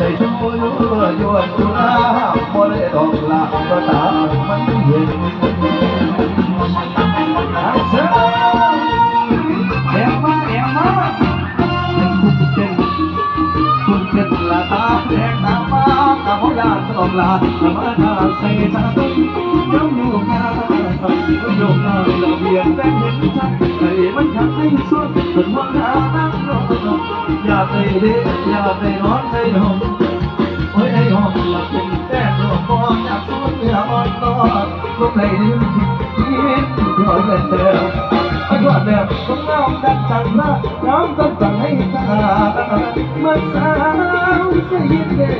ใส่ชูยั่วยวนจุฬาบ่ได้ดอกลาก็ตามมันเห็นอาเสียแอบมาแอบมาเป็นคุกเป็นคุณเป็นละตาแดงตาฟ้าตาหัวยาตลอดลาธรรมดาใส่ชาตุ้ย้ำอยู่งานอยู่งานระเบียงแดงเห็นชัดใจมันขัดให้สุดจนวันหานั่งรออยาก ได้เด็กอยากได้นอนได้อนโอ้ยได้ห้องหลับเป็นแก้ตัวพออยากสุดอยากอ่อนตอนลูกไหนดิ้นยิ้มรอยเป็นเดิมไอ้กอดแบบต้องเงาดังจังนะน้ำต้องสั่งให้ตามื่อสาวเสียเด็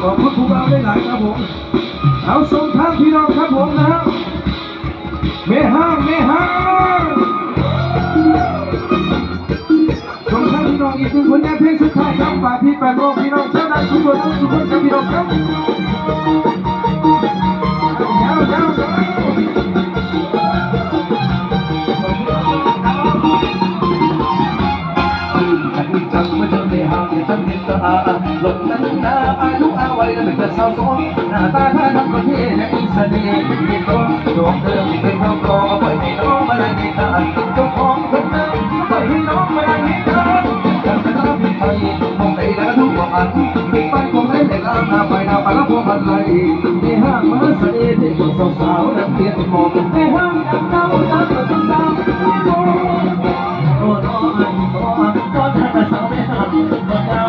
ขอบคุณผู้บ่าวได้หลายครับผม เอาส่งทางพี่น้องครับผมนะฮะเมห้างเมห้างส่งทางพี่น้องอีกหนึ่งผลงานเพลงสุดท้ายครับฝากพี่แปดโมงพี่น้องเจ้าหน้าทุกคนทุกคนครับพี่น้องครับ ฉันเห็นตาหลงนั้นนาอายุอาวัยและเป็นสาวสวยหน้าตาท่าทางก็เท่และมีเสน่ห์มีตัวดวงเดิมที่เป็นเรากรอปล่อยให้น้องมาได้ไม่ทานเจ้าของคนเดิมปล่อยให้น้องมาได้ไม่ทานจากสนามบินไทยมองไหนแล้วทุกวันอันปิดไฟคงได้แต่กลาหน้าไฟหน้าไปแลาพวงพันไหลในห้างมาเสน่ห์ที่คนสาวๆนักเรียนมองในห้างนักเก่านักสาวๆโอ้น้อยโอ้ก็ถ้าสาวไม่หักก็ยาวแบบก็เป็นตัวองคนที่เป็นถ้าตามมาทุกมานกินเดียวเคยเป็นเอวเป็นคนก็มองว่าเราเป็นตัดหน้าทำทางเราใจไม่ได้จะบอกว่ามันได้น้องเกินให้วันเสยไม่หาคนที่มองสอบไปใจไม่เป็นใจไม่ได้ไปคนมองซื่อซื่อมองซื่อซื่อมันคงมาดูแล้วก็เลยน้องไม่ยังทิ้งกันไม่หาไม่ยังทิ้งกันไม่หาไม่โมได้ห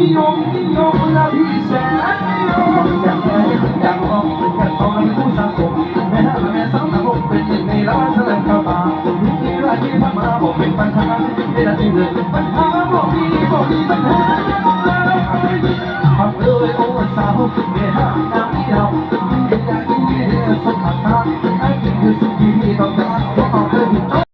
กันห้องสุดตอนจะพบมาพองมีที่น้องและที่ยงที่ยงที่ยงและที่แสนยงอยากได้อยากลองอยากลองเป็นผู้สะสมแม่ห้าแม่สาวตาบกเป็นในร้านแสดงข้าวตาที่รานที่ทำมาบอกเป็นปัญหาไม่ได้เลยปัญหาบอกมีบอกมีปัญหาทำเลยโอ้สาวแม่ห้า